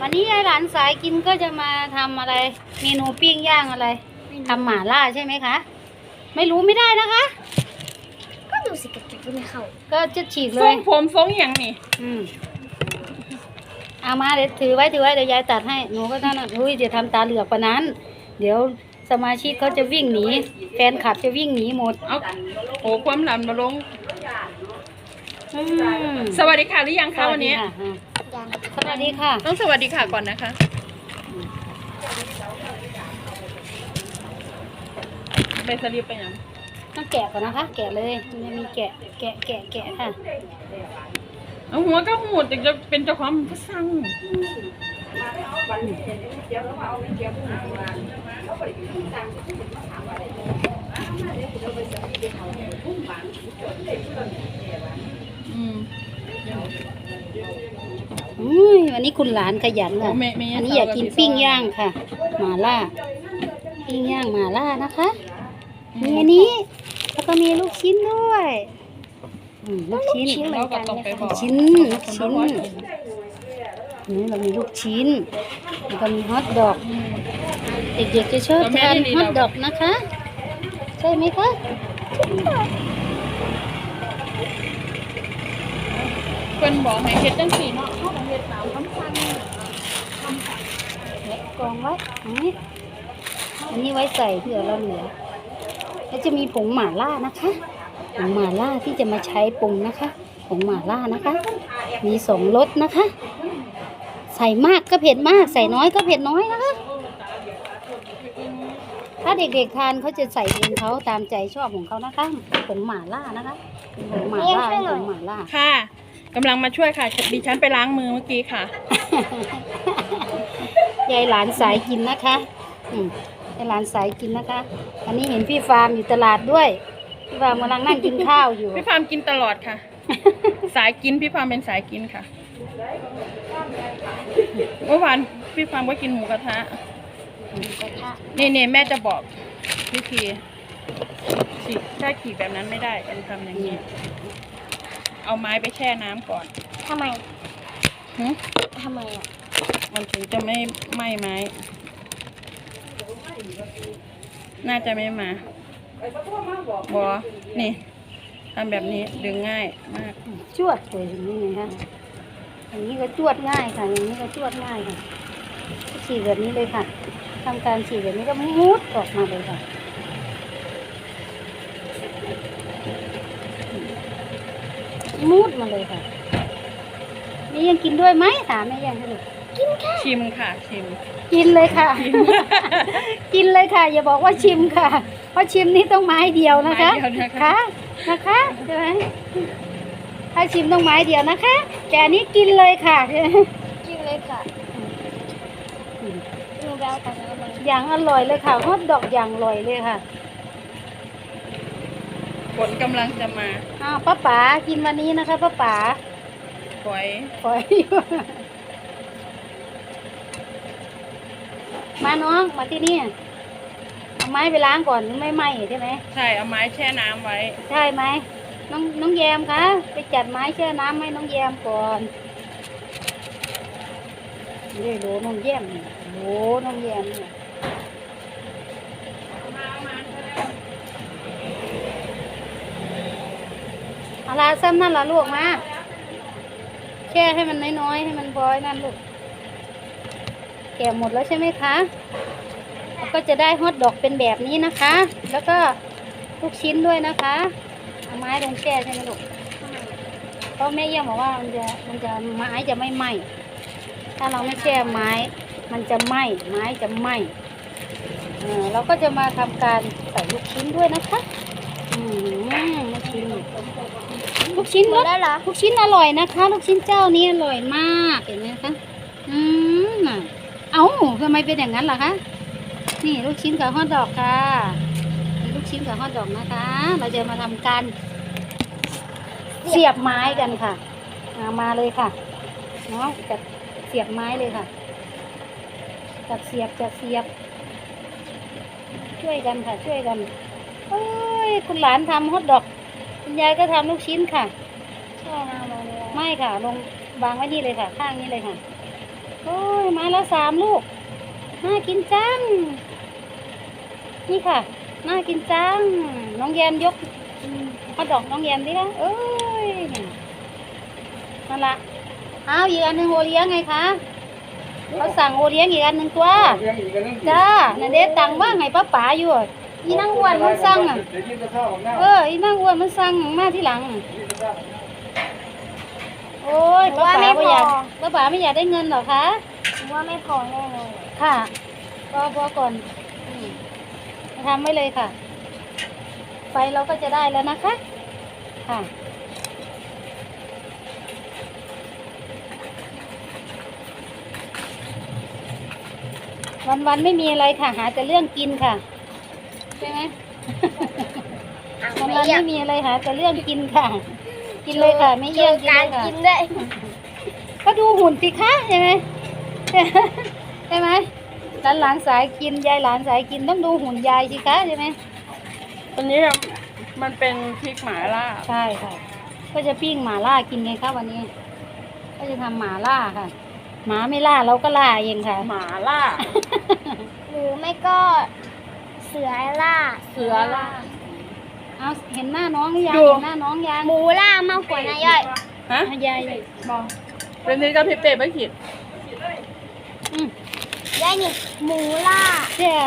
วันนี้ยายหลานสายกินก็จะมาทำอะไร เมนูปิ้งย่างอะไรทำหม่าล่าใช่ไหมคะ ไม่รู้ไม่ได้นะคะ ก็ดูสิกระจุกไม่เข้า ก็จะฉีกเลทรงย ผมทรงอย่างนี่อืมเอามาเดี๋ยวถือไว้ถือไว้เดี๋ยวยายตัดให้หนูก็ท่านอุ้ยจะทำตาเหลือกปะนั้น เดี๋ยวสมาชิกเขาจะวิ่งหนีแฟนคลับจะวิ่งหนีหมดเอาโอ้ความหลันมาลง อืมสวัสดีค่ะหรือยังคะวันนี้ สวัสดีค่ะยัง สวัสดีค่ะ ต้องสวัสดีค่ะก่อนนะคะ ไปสลิปไปยังต้องแกะก่อนนะคะ แกะเลยไม่มีแกะ แกะ แกะ แกะค่ะเอาหัวก็หูแต่จะเป็นเจ้าของก็สั่ง อุ้ยวันนี้คุณหลานขยันโอ้ค่ะแม่แม่อันนี้อยากกินปิ้งย่างค่ะหมาล่าปิ้งย่างหมาล่านะคะมีอันนี้แล้วก็มีลูกชิ้นด้วยอืมลูกชิ้นเราก็ต้องไปบอกชิ้นลูกชิ้นนี่เรามีลูกชิ้นแล้วก็มีฮอทดอกเด็กๆจะชอบทานฮอทดอกนะคะ ใช่ไหมคะเพิ่นบอกให้เฮ็ดจังสี่เนาะ เขาต้องเฮ็ดตามคำสั่งกองไว้อันนี้อันนี้ไว้ใส่เผื่อเราเหลือ แล้วจะมีผงหม่าล่านะคะผงหม่าล่าที่จะมาใช้ปรุงนะคะผงหม่าล่านะคะ มีสองรสนะคะ ใส่มากก็เผ็ดมาก ใส่น้อยก็เผ็ดน้อยนะคะถ้าเด็กๆทานเขาจะใส่เองเขาตามใจชอบของเขานะคะผงหม่าล่านะคะผงหม่าล่าผงหม่าล่าค่ะ กำลังมาช่วยค่ะ ดิฉันไปล้างมือเมื่อกี้ค่ะ ยายหลานสายกินนะคะอืมยายหลานสายกินนะคะ อันนี้เห็นพี่ฟาร์มอยู่ตลาดด้วย พี่ฟาร์มกำลังนั่งกินข้าวอยู่ พี่ฟาร์มกินตลอดค่ะ สายกินพี่ฟาร์มเป็นสายกินค่ะเมื่อวานพี่ฟาร์มก็กินหมูกระทะกระทะนี่นี่แม่จะบอกวิธีฉีกถ้าขีดแบบนั้นไม่ได้เป็นทำอย่างนี้ เอาไม้ไปแช่น้ำก่อนทำไมหึทำไมอะมันถึงจะไม่ไหม้ไม้ น่าจะไม่มาบอนี่ทำแบบนี้ดึงง่ายมาก จวดเลยอย่างนี้ไงคะอย่างนี้ก็จวดง่ายค่ะ อย่างนี้ก็จวดง่ายค่ะก็ฉีดแบบนี้เลยค่ะทำการฉีดแบบนี้ก็มุดออกมาเลยค่ะ มุดมาเลยค่ะนี่ยังกินด้วยไหมถามแม่ยังให้ลูกชิมค่ะ ชิม กินเลยค่ะ กินเลยค่ะ อย่าบอกว่าชิมค่ะ เพราะชิมนี่ต้องไม้เดียวนะคะไม้เดียวนะคะ ค่ะนะคะใช่ไหมถ้าชิมต้องไม้เดียวนะคะ แต่อันนี้กินเลยค่ะ กินเลยค่ะหนูไปเอาตังค์มาอย่างอร่อยเลยค่ะฮอทดอกอย่างอร่อยเลยค่ะ ฝนกำลังจะมาอ้าวป้าป๋ากินวันนี้นะคะป้าป๋าฝอยปล่อย มาน้องมาที่นี่เอาไม้ไปล้างก่อนหรือไม่ไหมใช่ไหมใช่เอาไม้แช่น้ำไว้ ใช่ไหมน้องน้องแยมคะไปจัดไม้แช่น้ำให้น้องแยมก่อนนี่โหน้องแยมนี่โหน้องแยมเนี่ยเอา ลาซ้ำนั่นละลูกมาแช่ให้มันน้อยๆให้มันพอยนั่นลูก แก่หมดแล้วใช่ไหมคะแล้วก็จะได้ฮอทดอกเป็นแบบนี้นะคะ แล้วก็ลูกชิ้นด้วยนะคะเอาไม้ลงแช่ใช่ไหมลูกเพราะแม่เยี่ยมบอกว่ามันจะมันจะไม้จะไม่ไหม้ถ้าเราไม่แช่ไม้ มันจะไหม้ไม้จะไหม้เราก็จะมาทำการใส่ลูกชิ้นด้วยนะคะ ลูกชิ้นลูกชิ้นหมรดสแล้วเหรอลูกชิ้นอร่อยนะคะ ลูกชิ้นเจ้านี้อร่อยมากเห็นไหมคะอืมน่ะเอ้าทำไมเป็นอย่างนั้นล่ะคะนี่ลูกชิ้นกับฮอทดอกค่ะนี่ลูกชิ้นกับฮอทดอกนะคะ เราจะมาทำการเสียบไม้กันค่ะเอามาเลยค่ะเนาะจัดเสียบไม้เลยค่ะจัดเสียบจัดเสียบ ช่วยกันค่ะช่วยกันเอ้ ยคุณหลานทำฮอทดอก คุณยายก็ทำลูกชิ้นค่ะแช่น้ำมาเลยไม่ค่ะ ลงวางไว้นี่เลยค่ะ ข้างนี้เลยค่ะ โอ้ยไม้ละสามลูก น่ากินจัง นี่ค่ะ น่ากินจัง น้องแยมยกเอาดอกน้องแยมดิคะเอ้ยนั่นละเอาอีกอันหนึ่งโอเลี้ยงไงคะเขาสั่งโอเลี้ยงอีกอันหนึ่งตัวเลี้ยงอีกอันนึงจ้านั่นเด็ตังว่าไงป้าป๋าอยู่ อะอีนั่งอ้วนมันสั่งอะเดี๋ยวกินข้าวของหน้าเออ อีนั่งอ้วนมันสั่งมาที่หลังโอ้ยป้าป๋าไม่อยากป้าป๋าไม่อยากได้เงินหรอคะว่าไม่พอแน่เลยค่ะพอพอก่อนอืมทำไว้เลยค่ะ ไฟเราก็จะได้แล้วนะคะ ค่ะวันวันๆไม่มีอะไรค่ะ หาแต่เรื่องกินค่ะ ใช่ไหมวันวันๆไม่มีอะไรหาแต่เรื่องกินค่ะ กินเลยค่ะ ไม่เยี่ยงกินการเลยค่ะกินได้ก็ดูหุ่นสิคะใช่ไหมใช่ไหมหลานหลานสายกินยายหลานสายกินต้องดูหุ่นยายสิคะใช่ไหมอันนี้มันเป็นพริกหมาล่าใช่ค่ะ ก็จะปิ้งหมาล่ากินไงคะวันนี้ ก็จะทำหมาล่าค่ะ หมาไม่ล่าเราก็ล่าเองค่ะ หมาล่า หรือไม่ก็เสือล่า เสือล่าเอาเห็นหน้าน้องหรือยังดู เห็นหน้าน้องยังหมูล่ามากกว่านะย่อยฮะอะยายเลยบอกเป็นนี้ก็พี่เป้ไม่ผิดอืมย่อยนี่หมูล่าเจ้า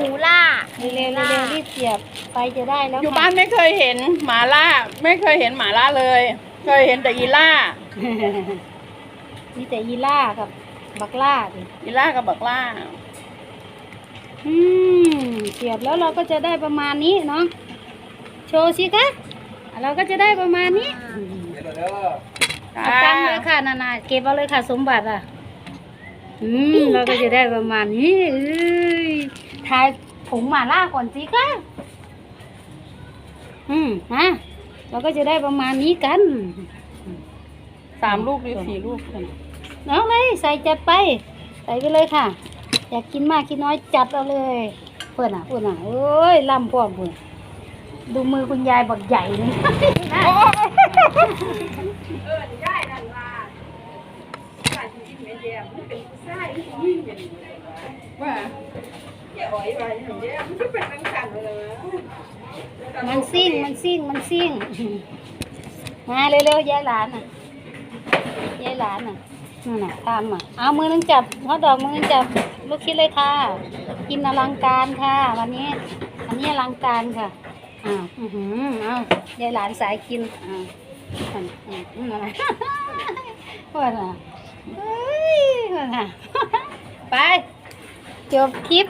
หมูล่าเร็วๆเร็วๆรีบเสียบไฟจะได้แล้วอยู่ค่ะบ้านไม่เคยเห็นหมาล่า ไม่เคยเห็นหมาล่าเลย เคยเห็นแต่อีล่า มีแต่ยีล่ากับบักล่าดิอีล่ากับบักล่า อืม เสียบแล้วเราก็จะได้ประมาณนี้เนาะโชว์สิคะเราก็จะได้ประมาณนี้เดี๋ยวเด้อเอาตังค์เลยค่ะนานาเก็บเอาเลยค่ะสมบัติอะอืมเราก็จะได้ประมาณนี้เอ้ยทายผงหม่าล่าก่อนสิคะอืมฮะเราก็จะได้ประมาณนี้กันสามลูกหรือสี่ลูกกันเอาเลยใส่จัดไป ใส่ไปเลยค่ะ อยากกินมากกินน้อยจัดเอาเลย เพื่อนอะเพื่อนอะเอ้ยล่ำพร้อมเพื่อนดูมือคุณยายบักใหญ่เลยว่ามันซิ่งมันซิ่งมันซิ่งมาเร็วๆยายหลานอะยายหลานอะนั่นน่ะทำอะเอามือนึงจับฮอตดอกมือนึงจับ ลูกคิดเลยค่ะ กินอลังการค่ะ วันนี้ อันนี้อลังการค่ะอ้าวอือหือเอายายหลานสายกินอ้าวนั่นอืมอืมอะไรว่าน่ะเฮ้ยว่าน่ะไป จบคลิป